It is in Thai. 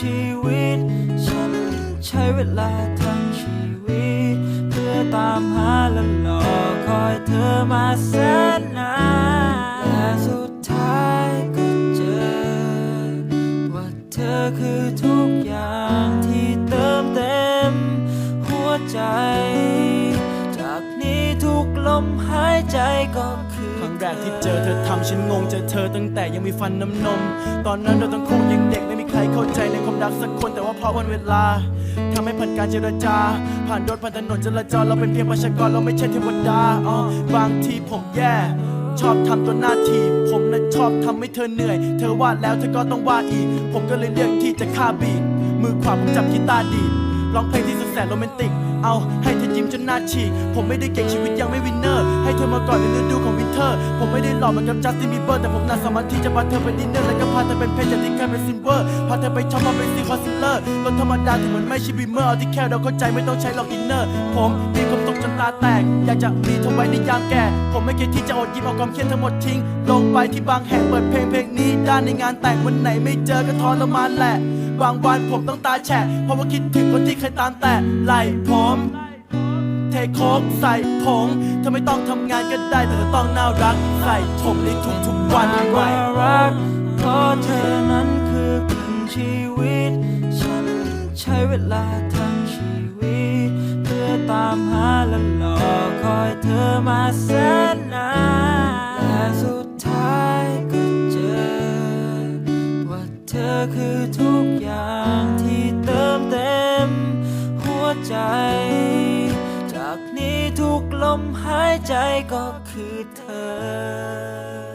ชีวิต ฉันใช้เวลาทั้งชีวิต เพื่อตามหาและรอคอยเธอมาแสนนานและสุดท้ายก็เจอ ว่าเธอคือทุกอย่างที่เติมเต็มหัวใจ ลมหายใจก็คือครั้งแรกที่เจอเธอทำฉันงงเจอเธอตั้งแต่ยังมีฟันน้ำนม ตอนนั้นเราทั้งคู่ยังเด็กไม่มีใครเข้าใจในความรักสักคนแต่ว่าเพราะวันเวลาทำให้ผ่านการเจรจา ผ่านรถผ่านถนนจราจรเราเป็นเพียงประชากรเราไม่ใช่เทวดาอ๋อบางทีผมแย่ ชอบทำตัวหน้าที ผมนั้นชอบทำให้เธอเหนื่อย เธอว่าแล้วเธอก็ต้องว่าอีก ผมก็เลยเลือกที่จะฆ่าบีทมือขวาผมจับกีตาร์ดีดร้องเพลงที่สุดแสนโรแมนติก เอาให้เธอ จนหน้าฉีกผมไม่ได้เก่งชีวิตยังไม่วินเนอร์ ให้เธอมาก่อนในฤดูของวินเทอร์ ผมไม่ได้หล่อเหมือนกับจัสตินบีเบอร์แต่ผมน่าสามารถที่จะพาเธอไปดินเนอร์แล้วก็พาเธอเป็นเพชรจากที่แค่เป็นซิลเวอร์พาเธอไปช็อปมาเป็นซีคอนซิลเลอร์รถธรรมดาที่มันไม่ใช่บีเมอร์เอาที่แค่เราเข้าใจไม่ต้องใช้หลอกอินเนอร์ ผมมีความตกจนตาแตก อยากจะมีเธอไว้ในยามแก่ ผมไม่เคยที่จะอดยิ้มเอาความเครียดทั้งหมดทิ้งลงไปที่บางแห่งเปิดเพลงเพลงนี้ด้านในงานแต่งวันไหนไม่เจอก็ทรมานแหละบางวันผมต้องตาแฉะเพราะว่าคิดถึงคนที่เคยตามแต่ไหลผม เทโคกใส่ผงเธอไม่ต้องทำงานก็ได้แต่เธอต้องน่ารักใส่ผมในทุกๆวันไว้ว่ารักเพราะเธอนั้นคือครึ่งชีวิต ฉันใช้เวลาทั้งชีวิต เพื่อตามหาและรอคอยเธอมาแสนนานและสุดท้ายก็เจอ ว่าเธอคือทุกอย่างที่ ลมหายใจก็คือเธอ